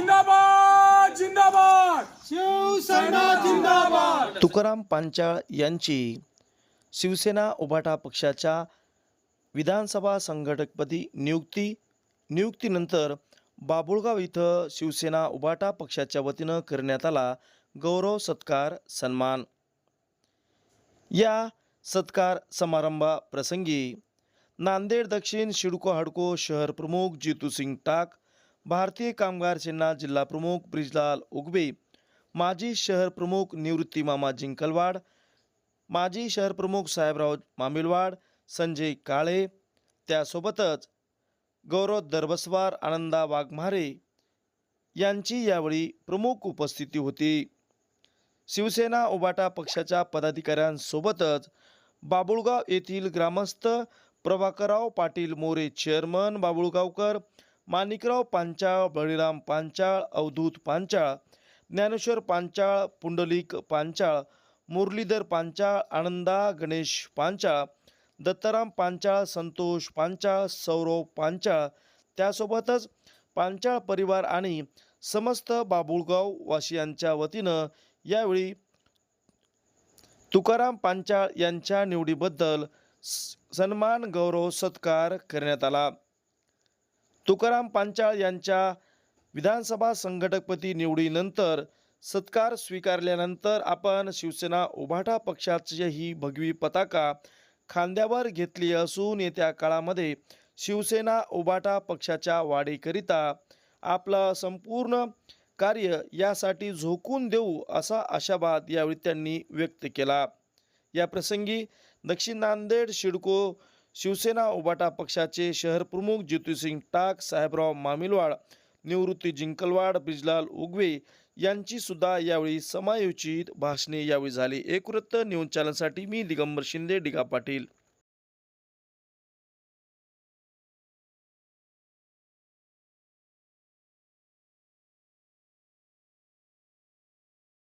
जिंदाबाद जिंदाबाद. शिवसेना जिंदाबाद. तुकाराम पांचाळ यांची शिवसेना उभाटा पक्षाच्या विधानसभा संघटकपदी नियुक्ती नियुक्तीनंतर बाबुळगाव इथं शिवसेना उभाटा पक्षाच्या वतीनं करण्यात आला गौरव सत्कार सन्मान. या सत्कार समारंभाप्रसंगी नांदेड दक्षिण शिडको हडको शहर प्रमुख जितू सिंग टाक भारतीय कामगार सेना जिल्हा प्रमुख ब्रिजलाल उगबे माजी शहर प्रमुख निवृत्ती मामा जिंकलवाड माजी शहर प्रमुख साहेबराव मामिलवाड संजय काळे त्यासोबतच गौरव दरबसवार आनंदा वाघमारे यांची यावेळी प्रमुख उपस्थिती होती. शिवसेना उबाटा पक्षाच्या पदाधिकाऱ्यांसोबतच बाबुळगाव येथील ग्रामस्थ प्रभाकरराव पाटील मोरे चेअरमन बाबुळगावकर माणिकराव पांचाळ बळीराम पांचाळ अवधूत पांचाळ ज्ञानेश्वर पांचाळ पुंडलिक पांचाळ मुरलीधर पांचाळ आनंदा गणेश पांचाळ दत्ताराम पांचाळ संतोष पांचाळ सौरव पांचाळ त्यासोबतच पांचाळ परिवार आणि समस्त बाबुळगाव वासियांच्या वतीनं यावेळी तुकाराम पांचाळ यांच्या निवडीबद्दल स- सन्मान गौरव सत्कार करण्यात आला. तुकाराम पांचाळ यांच्या विधानसभा संघटकपदी निवडीनंतर सत्कार स्वीकारल्यानंतर आपण शिवसेना उभाटा पक्षाची ही भगवी पताका खांद्यावर घेतली असून येत्या काळामध्ये शिवसेना उभाटा पक्षाच्या वाढीकरिता आपलं संपूर्ण कार्य यासाठी झोकून देऊ असा आशावाद यावेळी त्यांनी व्यक्त केला. या प्रसंगी दक्षिण नांदेड शिडको शिवसेना उबाटा पक्षाचे शहर प्रमुख जितूसिंग टाक साहेबराव मामिलवाड निवृत्ती जिंकलवाड ब्रिजलाल उगवे यांची सुद्धा यावेळी समायोजित भाषणे यावेळी झाली. एक वृत्त न्यूज चॅनलसाठी मी दिगंबर शिंदे डिगा पाटील.